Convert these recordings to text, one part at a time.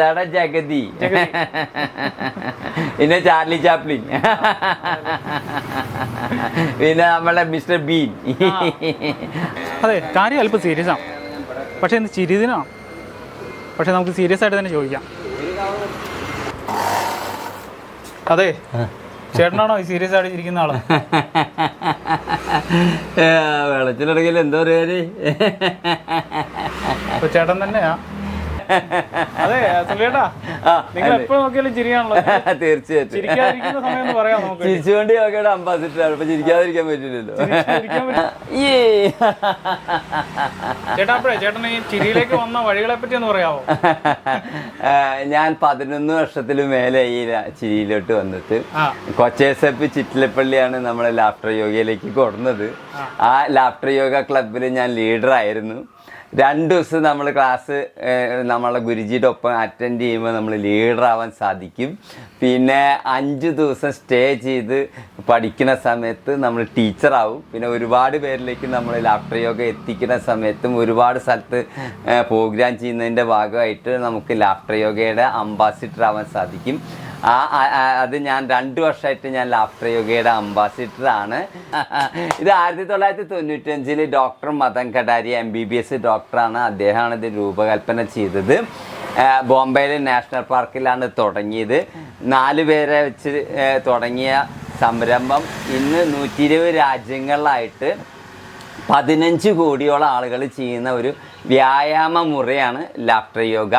തട ജഗതി. പിന്നെ Charlie Chaplin. പിന്നെ നമ്മളെ മിസ്റ്റർ ബീൻ. അതെ കാര്യം അല്പം സീരിയസ് ആണ് പക്ഷെ ഇന്ന് ചിരിദിനാണ് പക്ഷെ നമുക്ക് സീരിയസ് ആയിട്ട് തന്നെ ചോദിക്കാം. അതെ ചേട്ടനാണോ ഈ സീരിയസ് ആയിട്ട് ഇരിക്കുന്ന ആൾ? വെള്ളത്തിലിടയിൽ എന്തോ പറയാ ചേട്ടൻ തന്നെയാ. തീർച്ചയായിട്ടും. ചിരിക്കാതിരിക്കുന്ന സമയം ഒന്ന് പറയാം നമുക്ക്. ചിരിച്ചുകൊണ്ട് യോഗയുടെ അംബാസിഡർ ആണ് ചിരിക്കാതിരിക്കാൻ പറ്റില്ലല്ലോ. ഈ ചേട്ടാ ചേട്ടൻ ഈ ചിരിയിലേക്ക് വന്ന വഴികളെ പറ്റി ഒന്ന് പറയാമോ ഞാൻ പതിനൊന്ന് വർഷത്തിൽ മേലെ ഈ ചിരിയിലോട്ട് വന്നിട്ട് കൊച്ചേസപ്പ് ചിറ്റിലപ്പള്ളിയാണ് നമ്മളെ ലാഫ്റ്റർ യോഗയിലേക്ക് കൊടുന്നത് ആ. ലാഫ്റ്റർ യോഗ ക്ലബിൽ ഞാൻ ലീഡറായിരുന്നു. രണ്ട് ദിവസം നമ്മൾ ക്ലാസ് നമ്മളെ ഗുരുജിയുടെ ഒപ്പം അറ്റൻഡ് ചെയ്യുമ്പോൾ നമ്മൾ ലീഡറാവാൻ സാധിക്കും. പിന്നെ അഞ്ച് ദിവസം സ്റ്റേ ചെയ്ത് പഠിക്കുന്ന സമയത്ത് നമ്മൾ ടീച്ചറാവും പിന്നെ ഒരുപാട് പേരിലേക്ക് നമ്മൾ ലാഫ്റ്റർ യോഗ എത്തിക്കുന്ന സമയത്തും ഒരുപാട് സ്ഥലത്ത് പ്രോഗ്രാം ചെയ്യുന്നതിന്റെ ഭാഗമായിട്ട് നമുക്ക് ലാഫ്റ്റർ യോഗയുടെ അംബാസിഡർ ആവാൻ സാധിക്കും. ആ അത് ഞാൻ രണ്ട് വർഷമായിട്ട് ഞാൻ ലാഫ്റ്റർ യോഗയുടെ അംബാസിഡറാണ്. ഇത് ആയിരത്തി തൊള്ളായിരത്തി തൊണ്ണൂറ്റഞ്ചിൽ doctor Madan Katari M B B S ഡോക്ടറാണ് അദ്ദേഹമാണ് ഇത് രൂപകൽപ്പന ചെയ്തത്. ബോംബെയിലെ നാഷണൽ പാർക്കിലാണ് തുടങ്ങിയത്. നാല് പേരെ വെച്ച് തുടങ്ങിയ സംരംഭം ഇന്ന് നൂറ്റി ഇരുപത് രാജ്യങ്ങളിലായിട്ട് പതിനഞ്ച് കോടിയോളം ആളുകൾ ചെയ്യുന്ന ഒരു വ്യായാമ മുറയാണ് ലാഫ്റ്റർ യോഗ.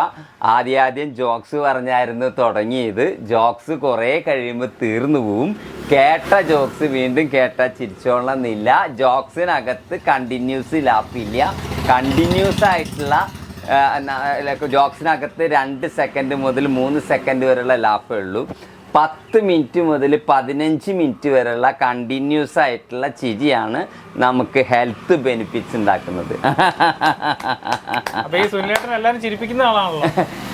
ആദ്യാദ്യം ജോക്സ് പറഞ്ഞായിരുന്നു തുടങ്ങിയത്. ജോക്സ് കുറേ കഴിയുമ്പോൾ തീർന്നു പോവും. കേട്ട ജോക്സ് വീണ്ടും കേട്ട ചിരിച്ചോളന്നില്ല ജോക്സിനകത്ത് കണ്ടിന്യൂസ് ലാഫില്ല കണ്ടിന്യൂസ് ആയിട്ടുള്ള ജോക്സിനകത്ത് രണ്ട് സെക്കൻഡ് മുതൽ മൂന്ന് സെക്കൻഡ് വരെയുള്ള ലാഫേ ഉള്ളൂ. പത്ത് മിനിറ്റ് മുതൽ പതിനഞ്ച് മിനിറ്റ് വരെയുള്ള കണ്ടിന്യൂസ് ആയിട്ടുള്ള ചിരിയാണ് നമുക്ക് ഹെൽത്ത് ബെനിഫിറ്റ്സ് ഉണ്ടാക്കുന്നത്.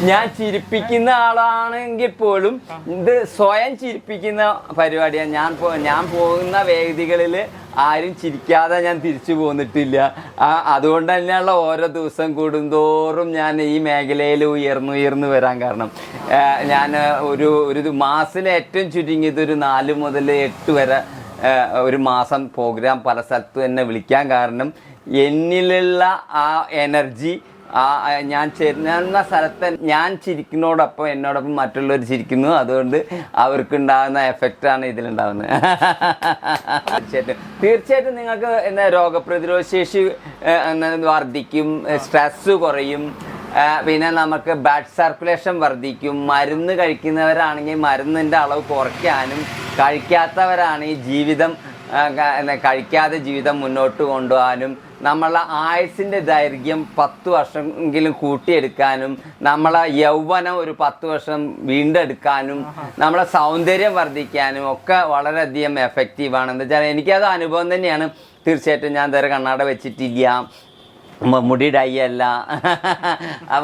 ഞാൻ ചിരിപ്പിക്കുന്ന ആളാണെങ്കിൽ പോലും ഇത് സ്വയം ചിരിപ്പിക്കുന്ന പരിപാടിയാണ്. ഞാൻ ഞാൻ പോകുന്ന വേദികളിൽ ആരും ചിരിക്കാതെ ഞാൻ തിരിച്ചു പോന്നിട്ടില്ല. ആ, അതുകൊണ്ട് തന്നെയുള്ള ഓരോ ദിവസം കൂടുന്തോറും ഞാൻ ഈ മേഖലയിൽ ഉയർന്നു ഉയർന്നു വരാൻ കാരണം. ഞാൻ ഒരു ഒരു മാസത്തിൽ ഏറ്റവും ചുരുങ്ങിയത് ഒരു നാല് മുതൽ എട്ട് വരെ ഒരു മാസം പ്രോഗ്രാം പല സ്ഥലത്തും എന്നെ വിളിക്കാൻ കാരണം എന്നിലുള്ള ആ എനർജി ആ ഞാൻ ചേരുന്ന സ്ഥലത്ത് ഞാൻ ചിരിക്കുന്നതോടൊപ്പം എന്നോടൊപ്പം മറ്റുള്ളവർ ചിരിക്കുന്നു. അതുകൊണ്ട് അവർക്ക്ണ്ടാകുന്ന എഫക്റ്റ് ആണ് ഇതിലുണ്ടാകുന്നത്. തീർച്ചയായിട്ടും. തീർച്ചയായിട്ടും നിങ്ങൾക്ക് എന്താ രോഗപ്രതിരോധ ശേഷി വർദ്ധിക്കും സ്ട്രെസ് കുറയും. പിന്നെ നമുക്ക് ബ്ലഡ് സർക്കുലേഷൻ വർദ്ധിക്കും. മരുന്ന് കഴിക്കുന്നവരാണെങ്കിൽ മരുന്നിന്റെ അളവ് കുറയ്ക്കാനും കഴിക്കാത്തവരാണെങ്കിൽ ജീവിതം കഴിക്കാതെ ജീവിതം മുന്നോട്ട് കൊണ്ടുപോകാനും നമ്മളെ ആയുസിന്റെ ദൈർഘ്യം പത്ത് വർഷമെങ്കിലും കൂട്ടിയെടുക്കാനും നമ്മളെ യൗവനം ഒരു പത്ത് വർഷം വീണ്ടെടുക്കാനും നമ്മളെ സൗന്ദര്യം വർദ്ധിക്കാനും ഒക്കെ വളരെയധികം എഫക്റ്റീവാണ് എന്താ വെച്ചാൽ എനിക്കത് അനുഭവം തന്നെയാണ്. തീർച്ചയായിട്ടും ഞാൻ ഇതുവരെ കണ്ണാട വെച്ചിട്ടില്ല. മുടി ഡൈ അല്ല.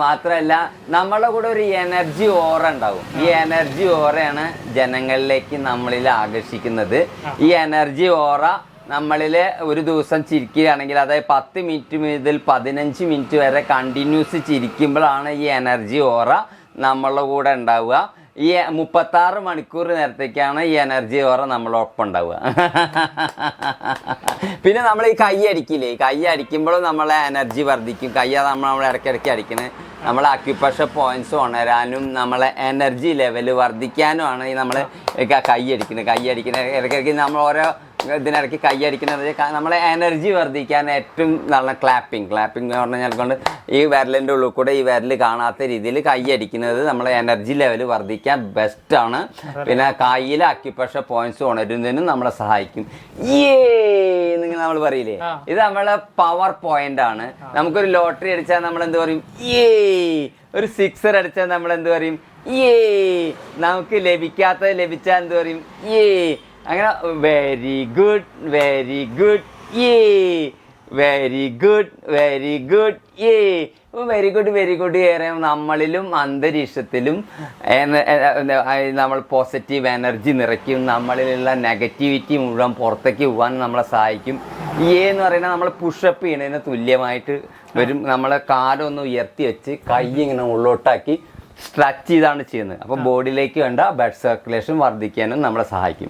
മാത്രമല്ല നമ്മളെ കൂടെ ഒരു എനർജി ഓറ ഉണ്ടാവും. ഈ എനർജി ഓറയാണ് ജനങ്ങളിലേക്ക് നമ്മളിൽ ആകർഷിക്കുന്നത്. ഈ എനർജി ഓറ നമ്മളിൽ ഒരു ദിവസം ചിരിക്കുകയാണെങ്കിൽ അതായത് പത്ത് മിനിറ്റ് മുതൽ പതിനഞ്ച് മിനിറ്റ് വരെ കണ്ടിന്യൂസ് ചിരിക്കുമ്പോഴാണ് ഈ എനർജി ഓറ നമ്മളുടെ കൂടെ ഉണ്ടാവുക. ഈ മുപ്പത്താറ് മണിക്കൂർ നേരത്തേക്കാണ് ഈ എനർജി ഓറ നമ്മളൊപ്പം ഉണ്ടാവുക. പിന്നെ നമ്മൾ ഈ കൈ അടിക്കില്ലേ? കൈ അടിക്കുമ്പോഴും നമ്മളെ എനർജി വർദ്ധിക്കും. കൈ നമ്മൾ നമ്മൾ ഇടയ്ക്കിടയ്ക്ക് അടിക്കണേ. നമ്മളെ അക്യുപ്രഷർ പോയിന്റ്സ് ഉണരാനും നമ്മളെ എനർജി ലെവൽ വർദ്ധിക്കാനുമാണ് ഈ നമ്മൾ കൈ അടിക്കുന്നത്. കൈ അടിക്കുന്ന ഇടയ്ക്കിടയ്ക്ക് നമ്മൾ ഓരോ ഇതിനിടയ്ക്ക് കൈ അടിക്കുന്നത് നമ്മളെ എനർജി വർദ്ധിക്കാൻ ഏറ്റവും നല്ല ക്ലാപ്പിംഗ് ക്ലാപ്പിംഗ് എന്ന് പറഞ്ഞാൽ കൊണ്ട് ഈ വിരലിന്റെ ഉള്ളിൽ കൂടെ ഈ വിരൽ കാണാത്ത രീതിയിൽ കൈയടിക്കുന്നത് നമ്മളെ എനർജി ലെവൽ വർദ്ധിക്കാൻ ബെസ്റ്റാണ് പിന്നെ കയ്യിൽ അക്യുപ്രഷർ പോയിന്റ്സ് ഉണരുന്നതിനും നമ്മളെ സഹായിക്കും. ഏ നിങ്ങൾ നമ്മൾ പറയില്ലേ? ഇത് നമ്മളെ പവർ പോയിന്റ് ആണ്. നമുക്കൊരു ലോട്ടറി അടിച്ചാൽ നമ്മൾ എന്ത് പറയും? ഏ ഒരു സിക്സർ അടിച്ചാൽ നമ്മൾ എന്ത് പറയും? ഏ നമുക്ക് ലഭിക്കാത്തത് ലഭിച്ചാൽ എന്ത് പറയും? ഏ അങ്ങനെ വെരി ഗുഡ് വെരി ഗുഡ് ഏ വെരി ഗുഡ് വെരി ഗുഡ് ഏ വെരി ഗുഡ് വെരി ഗുഡ് ഏറെ നമ്മളിലും അന്തരീക്ഷത്തിലും നമ്മൾ പോസിറ്റീവ് എനർജി നിറയ്ക്കും നമ്മളിലുള്ള നെഗറ്റിവിറ്റി മുഴുവൻ പുറത്തേക്ക് പോകാൻ നമ്മളെ സഹായിക്കും. ഏ എന്ന് പറയുന്നത് നമ്മൾ പുഷപ്പ് ചെയ്യണതിന് തുല്യമായിട്ട് വരും. നമ്മളെ കാലൊന്ന് ഉയർത്തി വെച്ച് കൈ ഇങ്ങനെ ഉള്ളോട്ടാക്കി സ്ട്രെച്ച് ചെയ്താണ് ചെയ്യുന്നത്. അപ്പോൾ ബോഡിയിലേക്ക് വേണ്ട ബ്ലഡ് സർക്കുലേഷൻ വർദ്ധിക്കാനും നമ്മളെ സഹായിക്കും.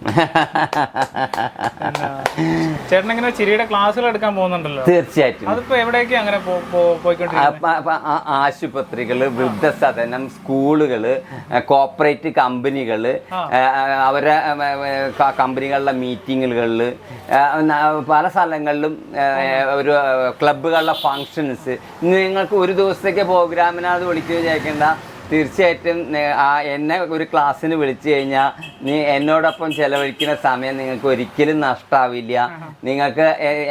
ചേട്ടൻ ഇങ്ങനെ ചിരിയുടെ ക്ലാസ്സുകൾ എടുക്കാൻ പോകുന്നുണ്ടല്ലോ. തീർച്ചയായിട്ടും. അതിപ്പോ എവിടേക്ക് അങ്ങനെ പോ- പോ- പോയിക്കൊണ്ടിരിക്കുന്നത് അപ്പ- അപ്പ ആ- ആശുപത്രികൾ വൃദ്ധസദനം സ്കൂളുകൾ കോപ്പറേറ്റ് കമ്പനികൾ അവരെ കമ്പനികളുടെ മീറ്റിങ്ങുകളിൽ പല സ്ഥലങ്ങളിലും ഒരു ക്ലബ്ബുകളുടെ ഫങ്ഷൻസ് നിങ്ങൾക്ക് ഒരു ദിവസത്തേക്ക് പ്രോഗ്രാമിനത് വിളിക്കുക വിചാരിക്കേണ്ട തീർച്ചയായിട്ടും ആ എന്നെ ഒരു ക്ലാസ്സിന് വിളിച്ചു കഴിഞ്ഞാൽ നീ എന്നോടൊപ്പം ചെലവഴിക്കുന്ന സമയം നിങ്ങൾക്ക് ഒരിക്കലും നഷ്ടാവില്ല. നിങ്ങൾക്ക്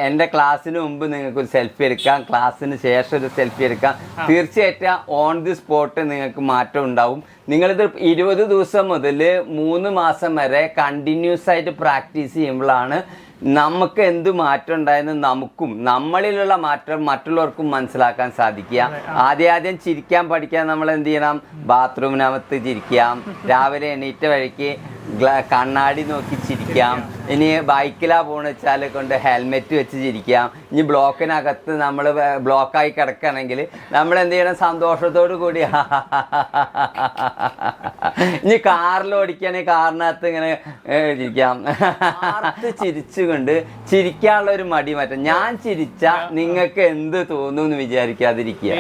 എന്റെ ക്ലാസ്സിന് മുമ്പ് നിങ്ങൾക്ക് ഒരു സെൽഫി എടുക്കാം ക്ലാസ്സിന് ശേഷം ഒരു സെൽഫി എടുക്കാം. തീർച്ചയായിട്ടും ഓൺ ദി സ്പോട്ട് നിങ്ങൾക്ക് മാറ്റം ഉണ്ടാവും. നിങ്ങളിത് ഇരുപത് ദിവസം മുതൽ മൂന്ന് മാസം വരെ കണ്ടിന്യൂസ് ആയിട്ട് പ്രാക്ടീസ് ചെയ്യുമ്പോഴാണ് നമുക്ക് എന്ത് മാറ്റം ഉണ്ടായെന്ന് നമുക്കും നമ്മളിലുള്ള മാറ്റം മറ്റുള്ളവർക്കും മനസ്സിലാക്കാൻ സാധിക്കുക. ആദ്യം ആദ്യം ചിരിക്കാൻ പഠിക്കാൻ നമ്മൾ എന്ത് ചെയ്യണം? ബാത്റൂമിനകത്ത് ചിരിക്കാം. രാവിലെ എണീറ്റ വഴിക്ക് കണ്ണാടി നോക്കി ചിരിക്കാം. ഇനി ബൈക്കിലാ പോണെന്ന് വെച്ചാൽ കൊണ്ട് ഹെൽമെറ്റ് വെച്ച് ചിരിക്കാം. ഇനി ബ്ലോക്കിനകത്ത് നമ്മൾ ബ്ലോക്കായി കിടക്കണമെങ്കിൽ നമ്മൾ എന്ത് ചെയ്യണം? സന്തോഷത്തോടു കൂടി ഇനി കാറിൽ ഓടിക്കുകയാണെങ്കിൽ കാറിനകത്ത് ഇങ്ങനെ ചിരിക്കാം ചിരിച്ചുകൊണ്ട് ചിരിക്കാനുള്ള ഒരു മടി മാറ്റം. ഞാൻ ചിരിച്ച നിങ്ങൾക്ക് എന്ത് തോന്നും എന്ന് വിചാരിക്കാതിരിക്കുക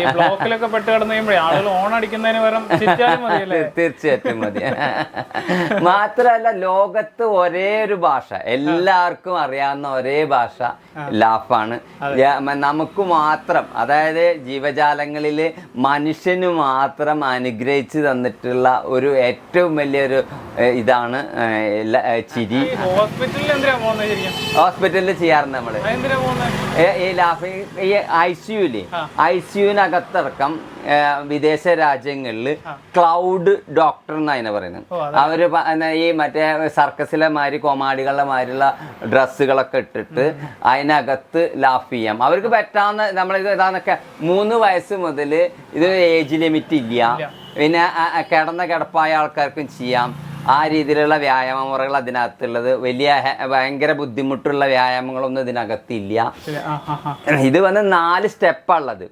തീർച്ചയായിട്ടും മതി. മാത്രമല്ല ലോകത്ത് ഒരേ ഒരു ഭാഷ. എല്ലാവർക്കും അറിയാവുന്ന ഒരേ ഭാഷ ലാഫാണ്. നമുക്ക് മാത്രം അതായത് ജീവജാലങ്ങളിൽ മനുഷ്യന് മാത്രം അനുഗ്രഹിച്ച് തന്നിട്ടുള്ള ഒരു ഏറ്റവും വലിയൊരു ഇതാണ് ചിരി. ഹോസ്പിറ്റലിൽ ചെയ്യാറുണ്ട് ഏ- ഈ ലാഫ് ഈ ഐ സിയുൽ ഐ സിയുവിനകത്തടക്കം വിദേശ രാജ്യങ്ങളിൽ ക്ലൗഡ് ഡോക്ടർ എന്നാണ് അതിനെ പറയുന്നത്. അവർ ഈ മറ്റേ സർക്കസിലെ മാതിരി കോമാടികളുടെ മാതിരിയുള്ള ഡ്രസ്സുകളൊക്കെ ഇട്ടിട്ട് അതിനകത്ത് ലാഫ് ചെയ്യാം. അവർക്ക് പറ്റാവുന്ന നമ്മളിത് ഇതാന്നൊക്കെ മൂന്ന് വയസ്സ് മുതൽ ഇത് ഏജ് ലിമിറ്റ് ഇല്ല. പിന്നെ കിടന്ന കിടപ്പായ ആൾക്കാർക്കും ചെയ്യാം. ആ രീതിയിലുള്ള വ്യായാമ മുറകൾ അതിനകത്തുള്ളത് വലിയ ഭയങ്കര ബുദ്ധിമുട്ടുള്ള വ്യായാമങ്ങളൊന്നും ഇതിനകത്തില്ല. ഇത് വന്ന് നാല് സ്റ്റെപ്പാണുള്ളത്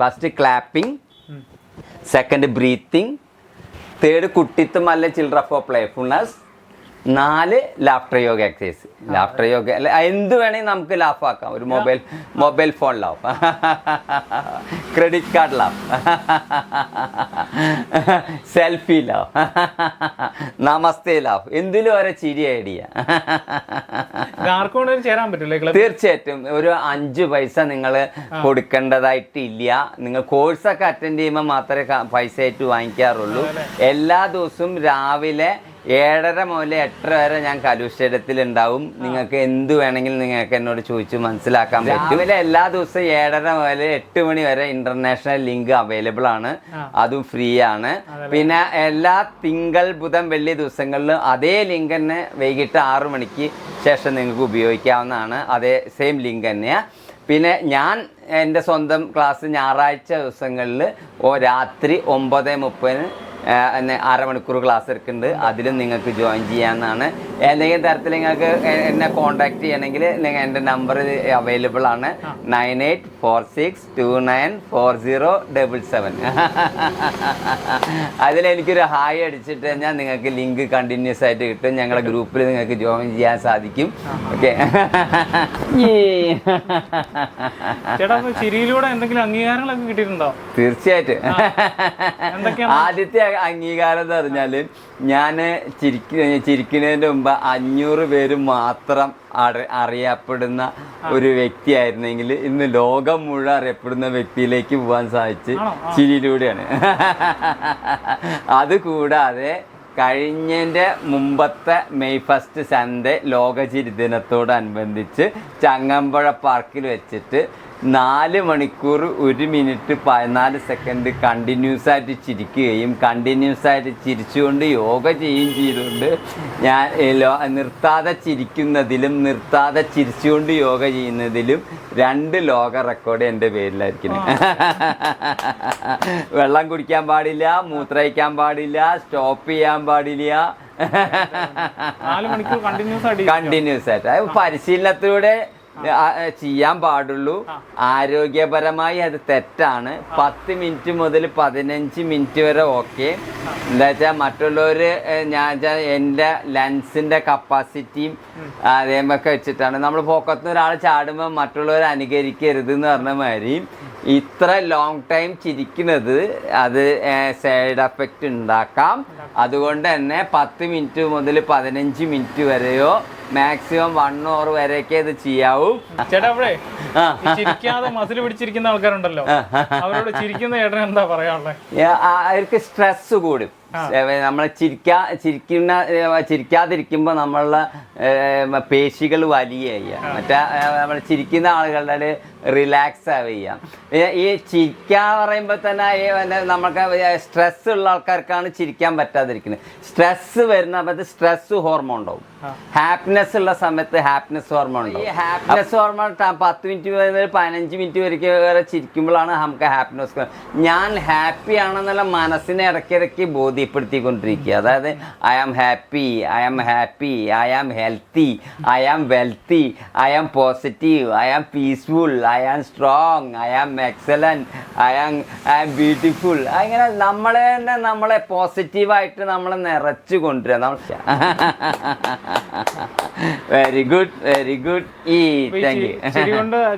first clapping second breathing third കുട്ടിത്വം അല്ല ചിൽഡ്രൻ ഓഫ് പ്ലേഫുൾനെസ് നാല് laughter yoga exercise laughter yoga അല്ല എന്ത് വേണമെങ്കിൽ നമുക്ക് ലാഫ് ആക്കാം ഒരു mobile mobile phone laugh credit card laugh selfie laugh namaste laugh എന്തിലും വരെ ചിരി ഐഡിയ. ചേരാൻ പറ്റില്ലേ തീർച്ചയായിട്ടും. ഒരു അഞ്ച് പൈസ നിങ്ങൾ കൊടുക്കേണ്ടതായിട്ടില്ല. നിങ്ങൾ കോഴ്സൊക്കെ അറ്റൻഡ് ചെയ്യുമ്പോൾ മാത്രമേ പൈസ ആയിട്ട് വാങ്ങിക്കാറുള്ളൂ. എല്ലാ ദിവസവും രാവിലെ ഏഴര മുതൽ എട്ടര വരെ ഞാൻ കലുഷ്ടത്തിൽ ഉണ്ടാവും. നിങ്ങൾക്ക് എന്ത് വേണമെങ്കിലും നിങ്ങൾക്ക് എന്നോട് ചോദിച്ച് മനസ്സിലാക്കാൻ പറ്റും. രാവിലെ എല്ലാ ദിവസവും ഏഴര മുതൽ എട്ട് മണി വരെ ഇന്റർനാഷണൽ ലിങ്ക് അവൈലബിൾ ആണ്. അതും ഫ്രീ ആണ്. പിന്നെ എല്ലാ തിങ്കൾ ബുധൻ വെള്ളി ദിവസങ്ങളിലും അതേ ലിങ്ക് തന്നെ വൈകിട്ട് ആറു മണിക്ക് ശേഷം നിങ്ങൾക്ക് ഉപയോഗിക്കാവുന്നതാണ്. അതേ സെയിം ലിങ്ക് തന്നെയാണ് പിന്നെ ഞാൻ എന്റെ സ്വന്തം ക്ലാസ് ഞായറാഴ്ച ദിവസങ്ങളിൽ ഓ രാത്രി ഒമ്പത് മുപ്പതിന് അരമണിക്കൂർ ക്ലാസ് എടുക്കുന്നുണ്ട്. അതിലും നിങ്ങൾക്ക് ജോയിൻ ചെയ്യാമെന്നാണ് ഏതെങ്കിലും തരത്തിൽ നിങ്ങൾക്ക് എന്നെ കോൺടാക്ട് ചെയ്യണമെങ്കിൽ നിങ്ങൾ എന്റെ നമ്പർ അവൈലബിൾ ആണ്. Nine eight four six two nine four zero double seven അതിലെനിക്കൊരു hi അടിച്ചിട്ട് കഴിഞ്ഞാൽ നിങ്ങൾക്ക് ലിങ്ക് കണ്ടിന്യൂസ് ആയിട്ട് കിട്ടും. ഞങ്ങളുടെ ഗ്രൂപ്പിൽ നിങ്ങൾക്ക് ജോയിൻ ചെയ്യാൻ സാധിക്കും. ഓക്കെ ചിരിയിലൂടെ എന്തെങ്കിലും അംഗീകാരങ്ങളൊക്കെ കിട്ടിയിട്ടുണ്ടോ? തീർച്ചയായിട്ടും. ആദ്യത്തെ അംഗീകാരം എന്ന് പറഞ്ഞാൽ ഞാൻ ചിരിക്ക ചിരിക്കുന്നതിന് മുമ്പ് അഞ്ഞൂറ് പേര് മാത്രം അറി- അറിയപ്പെടുന്ന ഒരു വ്യക്തിയായിരുന്നെങ്കിൽ ഇന്ന് ലോകം മുഴുവൻ അറിയപ്പെടുന്ന വ്യക്തിയിലേക്ക് പോകാൻ സാധിച്ച്. ചിരിയിലൂടെയാണ്. അതുകൂടാതെ കഴിഞ്ഞതിന്റെ മുമ്പത്തെ മെയ് ഫസ്റ്റ് സൺഡേ ലോക ചിരി ദിനത്തോടനുബന്ധിച്ച് ചങ്ങമ്പുഴ പാർക്കിൽ വെച്ചിട്ട് നാല് മണിക്കൂർ ഒരു മിനിറ്റ് പതിനാല് സെക്കൻഡ് കണ്ടിന്യൂസ് ആയിട്ട് ചിരിക്കുകയും കണ്ടിന്യൂസ് ആയിട്ട് ചിരിച്ചുകൊണ്ട് യോഗ ചെയ്യുകയും ചെയ്തുകൊണ്ട് ഞാൻ നിർത്താതെ ചിരിക്കുന്നതിലും നിർത്താതെ ചിരിച്ചുകൊണ്ട് യോഗ ചെയ്യുന്നതിലും രണ്ട് ലോക റെക്കോർഡ് എന്റെ പേരിലായിരിക്കണം വെള്ളം കുടിക്കാൻ പാടില്ല മൂത്രയിക്കാൻ പാടില്ല സ്റ്റോപ്പ് ചെയ്യാൻ പാടില്ല. കണ്ടിന്യൂസ് ആയിട്ട് പരിശീലനത്തിലൂടെ ചെയ്യാൻ പാടുള്ളൂ. ആരോഗ്യപരമായി അത് തെറ്റാണ്. പത്ത് മിനിറ്റ് മുതൽ പതിനഞ്ച് മിനിറ്റ് വരെ ഓക്കെ. എന്താ വെച്ചാൽ മറ്റുള്ളവർ ഞാൻ എന്റെ ലെൻസിന്റെ കപ്പാസിറ്റിയും അതേമൊക്കെ വെച്ചിട്ടാണ്. നമ്മൾ പൊക്കത്തുനിന്ന് ഒരാൾ ചാടുമ്പോൾ മറ്റുള്ളവർ അനുകരിക്കരുത് എന്ന് പറഞ്ഞ മാതിരി ഇത്ര ലോങ് ടൈം ചിരിക്കുന്നത് അത് സൈഡ് എഫക്റ്റ് ഉണ്ടാക്കാം. അതുകൊണ്ട് തന്നെ പത്ത് മിനിറ്റ് മുതൽ പതിനഞ്ച് മിനിറ്റ് വരെയോ മാക്സിമം വൺ ഓർ വരെയൊക്കെ ഇത് ചെയ്യാവൂ. ചേട്ടാ അവിടെ ചിരിക്കാതെ മസിൽ പിടിച്ചിരിക്കുന്ന ആൾക്കാരുണ്ടല്ലോ. അവരോട് ചിരിക്കുന്ന ചേട്ടൻ എന്താ പറയാനുള്ളത് അവർക്ക് സ്ട്രെസ് കൂടും. നമ്മൾ ചിരിക്കാ ചിരിക്കുന്ന ചിരിക്കാതിരിക്കുമ്പോൾ നമ്മളുടെ പേശികൾ വലിയ മറ്റേ നമ്മൾ ചിരിക്കുന്ന ആളുകളുടെ റിലാക്സ് ആവുക ഈ ചിരിക്കുക പറയുമ്പോൾ തന്നെ നമ്മൾക്ക് നമുക്ക് സ്ട്രെസ് ഉള്ള ആൾക്കാർക്കാണ് ചിരിക്കാൻ പറ്റാതിരിക്കുന്നത്. സ്ട്രെസ് വരുന്ന സമയത്ത് സ്ട്രെസ് ഹോർമോൺ ഉണ്ടാവും. ഹാപ്പിനെസ് ഉള്ള സമയത്ത് ഹാപ്പിനെസ് ഹോർമോൺ ഉണ്ടാവും. ഈ ഹാപ്പിനെസ് ഹോർമോൺ പത്ത് മിനിറ്റ് മുതൽ പതിനഞ്ച് മിനിറ്റ് വരെ വരെ ചിരിക്കുമ്പോഴാണ് നമുക്ക് ഹാപ്പിനെസ് ഞാൻ ഹാപ്പി ആണെന്നുള്ള മനസ്സിനെ ഇടയ്ക്കിടയ്ക്ക് ബോധ്യപ്പെടുത്തിക്കൊണ്ടിരിക്കുക അതായത് I am happy I am happy I am healthy I am wealthy I am positive I am peaceful I am strong I am excellent I am I am beautiful അങ്ങനെ നമ്മളെ തന്നെ നമ്മളെ പോസിറ്റീവായിട്ട് നമ്മൾ നിറച്ചു കൊണ്ടുവരിക നമ്മൾ വെരി ഗുഡ് വെരി ഗുഡ് ഈ താങ്ക് യു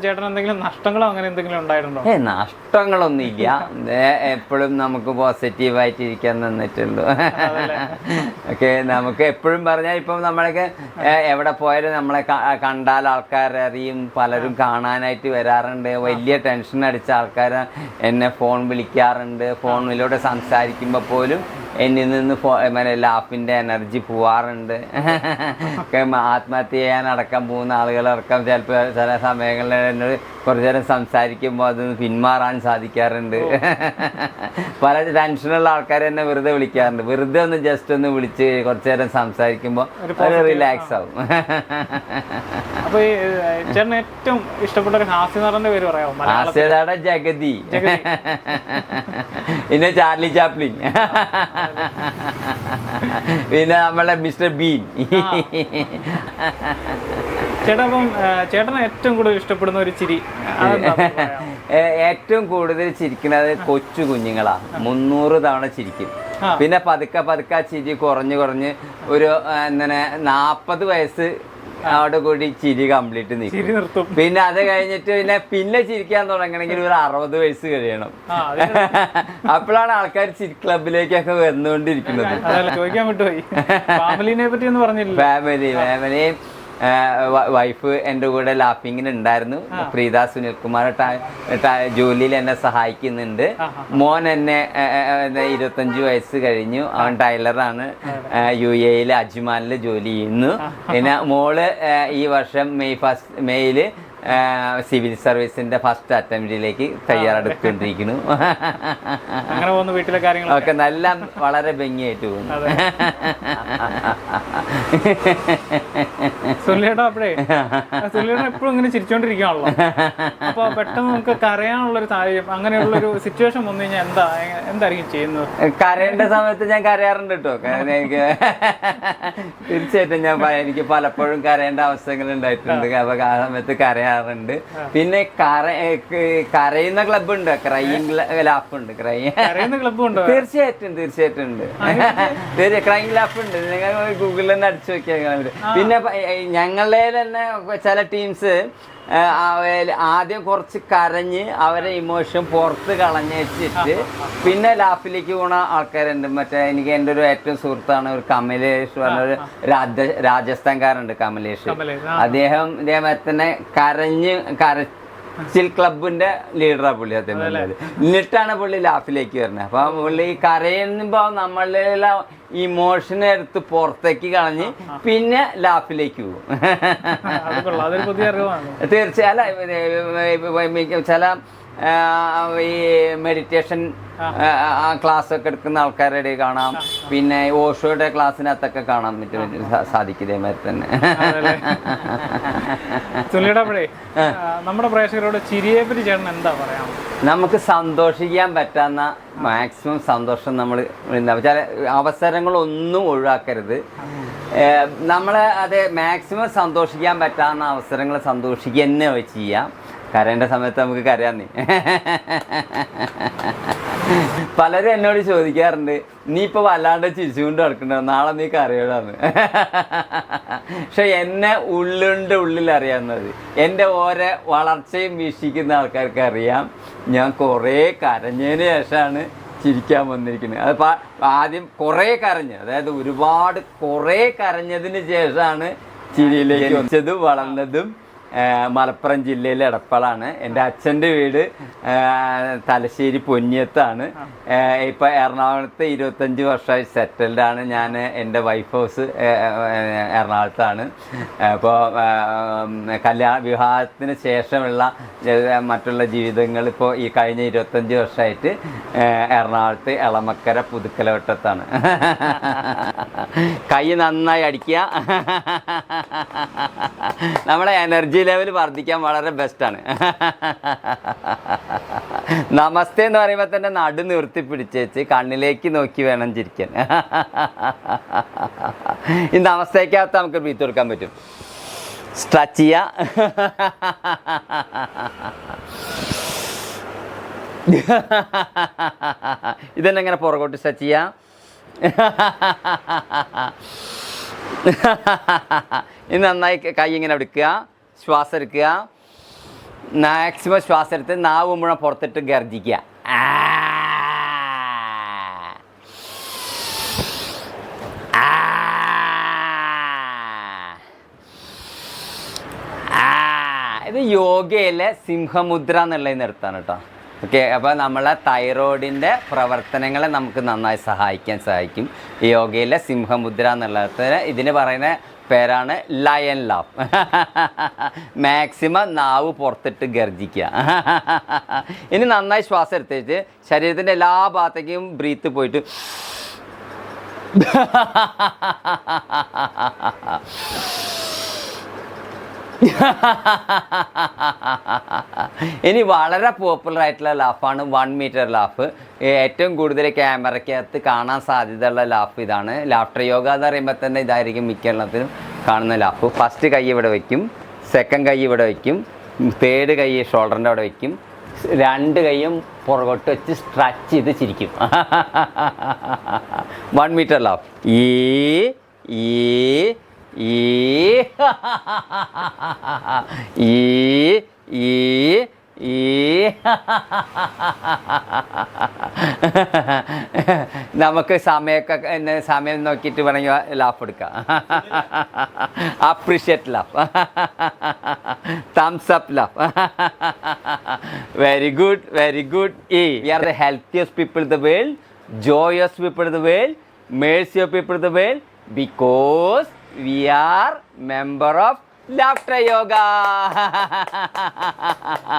ചേട്ടൻ എന്തെങ്കിലും നഷ്ടങ്ങളോ അങ്ങനെ എന്തെങ്കിലും ഉണ്ടായിട്ടുണ്ടോ? ഏ നഷ്ടങ്ങളൊന്നുമില്ല. എപ്പോഴും നമുക്ക് പോസിറ്റീവായിട്ട് ഇരിക്കാൻ തന്നിട്ടുള്ളൂ ഓക്കെ നമുക്ക് എപ്പോഴും പറഞ്ഞാൽ ഇപ്പം നമ്മളൊക്കെ എവിടെ പോയാലും നമ്മളെ കണ്ടാൽ ആൾക്കാരറിയും പലരും കാണാനായിട്ട് വരാറുണ്ട്. വലിയ ടെൻഷൻ അടിച്ച ആൾക്കാർ എന്നെ ഫോൺ വിളിക്കാറുണ്ട്. ഫോണിലൂടെ സംസാരിക്കുമ്പോൾ പോലും എന്നിൽ നിന്ന് മറ്റേ ലാഫിന്റെ എനർജി പോവാറുണ്ട്. ആത്മഹത്യ ചെയ്യാൻ അടക്കം പോകുന്ന ആളുകളടക്കം ചിലപ്പോൾ ചില സമയങ്ങളിൽ എന്നോട് കുറച്ച് നേരം സംസാരിക്കുമ്പോൾ അത് പിന്മാറാൻ സാധിക്കാറുണ്ട്. പല ടെൻഷനുള്ള ആൾക്കാർ എന്നെ വെറുതെ വിളിക്കാറുണ്ട്. വെറുതെ ഒന്ന് ജസ്റ്റ് ഒന്ന് വിളിച്ച് കുറച്ച് നേരം സംസാരിക്കുമ്പോൾ ഒരു ഒരു റിലാക്സ് ആവും. അപ്പോൾ ചേട്ടന് ഏറ്റവും ഇഷ്ടപ്പെട്ട ഒരു ഹാസ്യ നടന്റെ പേര് പറയാമോ? ഹാസ്യനട ജഗതി. ജഗതി. പിന്നെ ചാർലി ചാപ്ലിൻ. പിന്നെ നമ്മളെ മിസ്റ്റർ ബീൻ. ചേട്ടാ അപ്പം ഏഹ്, ചേട്ടന് ഏറ്റവും കൂടുതൽ ഇഷ്ടപ്പെടുന്ന ഒരു ചിരി ഏറ്റവും കൂടുതൽ ചിരിക്കുന്നത് കൊച്ചു കുഞ്ഞുങ്ങളാണ് മുന്നൂറ് തവണ ചിരിക്കും. പിന്നെ പതുക്കെ പതുക്കെ ചിരി കുറഞ്ഞ് കുറഞ്ഞ് ഒരു എന്താണ് നാൽപ്പത് വയസ്സ് അവിടെ കൂടി ചിരി കംപ്ലീറ്റ് നിർത്തും. പിന്നെ അത് കഴിഞ്ഞിട്ട് പിന്നെ പിന്നെ ചിരിക്കാൻ തുടങ്ങണമെങ്കിൽ ഒരു അറുപത് വയസ്സ് കഴിയണം. അപ്പോഴാണ് ആൾക്കാർ ചിരി ക്ലബിലേക്കൊക്കെ വന്നുകൊണ്ടിരിക്കുന്നത്. ഫാമിലിനെ പറ്റി ഒന്നും പറഞ്ഞില്ല ഫാമിലി ഫാമിലി വൈഫ് എന്റെ കൂടെ ലാഫിങ്ങിന് ഉണ്ടായിരുന്നു പ്രീത സുനിൽകുമാർ ജോലിയിൽ എന്നെ സഹായിക്കുന്നുണ്ട്. മോൻ എന്നെ ഇരുപത്തഞ്ച് വയസ്സ് കഴിഞ്ഞു. അവൻ ടൈലറാണ്. യു എയിൽ അജ്മാനിൽ ജോലി ചെയ്യുന്നു. പിന്നെ മോൾ ഈ വർഷം മെയ് ഫസ്റ്റ് മെയ്യിൽ സിവിൽ സർവീസിന്റെ ഫസ്റ്റ് അറ്റംപ്റ്റിലേക്ക് തയ്യാറെടുത്തുകൊണ്ടിരിക്കുന്നു. അങ്ങനെ പോകുന്ന വീട്ടിലെ കാര്യങ്ങൾ ഒക്കെ നല്ല വളരെ ഭംഗിയായിട്ട് പോകുന്നു. സുല്ലേട്ടാ അപ്പോഴേ സുല്ലേട്ടൻ എപ്പോഴും ഇങ്ങനെ ചിരിച്ചോണ്ടിരിക്കുകയാണല്ലോ അപ്പൊ പെട്ടെന്ന് നമുക്ക് കരയാനുള്ള ഒരു സാഹചര്യം അങ്ങനെയുള്ള ഒരു സിറ്റുവേഷൻ വന്നു കഴിഞ്ഞാൽ എന്താ എന്തായിരിക്കും ചെയ്യുന്നത്? കരയേണ്ട സമയത്ത് ഞാൻ കരയാറുണ്ട് കേട്ടോ. എനിക്ക് തീർച്ചയായിട്ടും ഞാൻ എനിക്ക് പലപ്പോഴും കരയേണ്ട അവസരങ്ങൾ ഉണ്ടായിട്ടുണ്ട്. അപ്പൊ ആ സമയത്ത് കരയാറുണ്ട് പിന്നെ കര കരയുന്ന ക്ലബ് ഉണ്ട് ക്രൈയിങ് ലാഫ് ഉണ്ട്. ക്രൈം തീർച്ചയായിട്ടും തീർച്ചയായിട്ടും ഉണ്ട്. ക്രൈം ലാഫ് ഉണ്ട്. നിങ്ങൾ ഗൂഗിളിൽ തന്നെ അടിച്ചു നോക്കിയാൽ പിന്നെ ഞങ്ങളുടെ തന്നെ ചില ടീംസ് ആദ്യം കുറച്ച് കരഞ്ഞ് അവരെ ഇമോഷൻ പുറത്ത് കളഞ്ഞ് വെച്ചിട്ട് പിന്നെ ലാഫിലേക്ക് പോണ ആൾക്കാരുണ്ട്. മറ്റേ എനിക്ക് എന്റെ ഒരു ഏറ്റവും സുഹൃത്താണ് ഒരു കമലേഷ് പറഞ്ഞൊരു രാജ രാജസ്ഥാൻകാരുണ്ട് കമലേഷ്. അദ്ദേഹം ഇതേമാതിരി തന്നെ കരഞ്ഞ് കരച്ചിൽ ക്ലബിന്റെ ലീഡറാ പുള്ളി സത്യം പറഞ്ഞത് എന്നിട്ടാണ് പുള്ളി ലാഫിലേക്ക് വരുന്നത് അപ്പൊ പുള്ളി കരയുമ്പോ നമ്മളെ ഇമോഷനെ എടുത്ത് പുറത്തേക്ക് കളഞ്ഞ് പിന്നെ ലാഫിലേക്ക് പോകും തീർച്ചയായും ചില ഈ മെഡിറ്റേഷൻ ക്ലാസ് ഒക്കെ എടുക്കുന്ന ആൾക്കാരുടെ കാണാം. പിന്നെ ഓഷോയുടെ ക്ലാസ്സിനകത്തൊക്കെ കാണാൻ പറ്റും സാധിക്കും ഇതേമാതിരി തന്നെ. നമ്മുടെ പ്രേക്ഷകരോട് ചിരിയെ പറ്റി ചേട്ടൻ എന്താ പറയാ? നമുക്ക് സന്തോഷിക്കാൻ പറ്റാവുന്ന മാക്സിമം സന്തോഷം നമ്മൾ ചില അവസരങ്ങളൊന്നും ഒഴിവാക്കരുത്. നമ്മളെ അതെ മാക്സിമം സന്തോഷിക്കാൻ പറ്റാവുന്ന അവസരങ്ങൾ സന്തോഷിക്കുക തന്നെ ചെയ്യാം. കരയേണ്ട സമയത്ത് നമുക്ക് കരയാന്നേ പലരും എന്നോട് ചോദിക്കാറുണ്ട് നീ ഇപ്പോൾ വല്ലാണ്ട് ചിരിച്ചുകൊണ്ട് നടക്കണ്ടോ നാളെ നീ കരയോടാന്ന്. പക്ഷെ എന്നെ ഉള്ളുണ്ട് ഉള്ളിൽ അറിയാവുന്നത്. എന്റെ ഓരോ വളർച്ചയും വീക്ഷിക്കുന്ന ആൾക്കാർക്ക് അറിയാം ഞാൻ കുറേ കരഞ്ഞതിന് ശേഷമാണ് ചിരിക്കാൻ വന്നിരിക്കുന്നത്. അത് ആദ്യം കുറേ കരഞ്ഞ് അതായത് ഒരുപാട് കുറേ കരഞ്ഞതിന് ശേഷമാണ് ചിരിയിലേക്ക് വെച്ചതും വളർന്നതും മലപ്പുറം ജില്ലയിലെ എടപ്പാളാണ്. എന്റെ അച്ഛന്റെ വീട് തലശ്ശേരി പൊന്നിയത്താണ്. ഇപ്പോൾ ഇപ്പൊ എറണാകുളത്ത് ഇരുപത്തഞ്ച് വർഷമായി സെറ്റിൽഡാണ് ഞാൻ എന്റെ വൈഫ് ഹൗസ് എറണാകുളത്താണ്. അപ്പോൾ കല്യാണ വിവാഹത്തിന് ശേഷമുള്ള മറ്റുള്ള ജീവിതങ്ങൾ ഇപ്പോൾ ഈ കഴിഞ്ഞ ഇരുപത്തഞ്ച് വർഷമായിട്ട് എറണാകുളത്ത് എളമക്കര പുതുക്കലവട്ടത്താണ്. കൈ നന്നായി അടിക്കുക. നമ്മളെ എനർജി ലെവൽ വർദ്ധിക്കാൻ വളരെ ബെസ്റ്റാണ് നമസ്തേ എന്ന് പറയുമ്പോൾ തന്നെ നടു നിർത്തി പിടിച്ചേച്ച് കണ്ണിലേക്ക് നോക്കി വേണം ചിരിക്കാൻ. ഈ നമസ്തേക്കകത്ത് നമുക്ക് ബ്രീത്ത് കൊടുക്കാൻ പറ്റും. സ്ട്രച്ച് ചെയ്യുക ഇതന്നെ എങ്ങനെ പുറകോട്ട് സ്ട്രച്ച് ചെയ്യാം. ഇനി നന്നായി കൈ ഇങ്ങനെ എടുക്കുക. ശ്വാസം എടുക്കുക മാക്സിമം ശ്വാസം എടുത്ത് നാവ് മുഴുവൻ പുറത്തിട്ട് ഗർജിക്കുക. ഇത് യോഗയിലെ സിംഹമുദ്ര എന്നുള്ള നിർത്താണ് കേട്ടോ. ഓക്കെ അപ്പോൾ നമ്മളെ തൈറോയിഡിന്റെ പ്രവർത്തനങ്ങളെ നമുക്ക് നന്നായി സഹായിക്കാൻ സഹായിക്കും. യോഗയിലെ സിംഹമുദ്ര എന്നുള്ളത് ഇതിന് പറയുന്ന പേരാണ് ലയൻ ലാഫ് മാക്സിമം നാവ് പുറത്തിട്ട് ഗർജിക്കുക ഇനി നന്നായി ശ്വാസം എടുത്തേച്ച് ശരീരത്തിന്റെ എല്ലാ ഭാഗത്തേക്കും ബ്രീത്ത് പോയിട്ട് ഇനി വളരെ പോപ്പുലർ ആയിട്ടുള്ള ലാഫാണ് വൺ മീറ്റർ ലാഫ് ഏറ്റവും കൂടുതൽ ക്യാമറയ്ക്കകത്ത് കാണാൻ സാധ്യതയുള്ള ലാഫ് ഇതാണ്. ലാഫ്റ്റർ യോഗ എന്ന് പറയുമ്പോൾ തന്നെ ഇതായിരിക്കും മിക്ക എണ്ണത്തിനും കാണുന്ന ലാഫ്. ഫസ്റ്റ് കൈ ഇവിടെ വയ്ക്കും സെക്കൻഡ് കൈ ഇവിടെ വയ്ക്കും തേർഡ് കൈ ഷോൾഡറിന്റെ അവിടെ വയ്ക്കും രണ്ട് കൈയും പുറകോട്ട് വെച്ച് സ്ട്രച്ച് ചെയ്ത് ചിരിക്കും. One metre laugh. ഈ ഈ ഈ ഈ ഈ നമുക്ക് സമയമൊക്കെ സമയം നോക്കിയിട്ട് വേണമെങ്കിൽ ലാഫ് എടുക്കാം. Appreciate laugh thumbs up laugh very good very good ഈ we are the healthiest people the world joyous people the world, of people the world, because we are member of laughter yoga.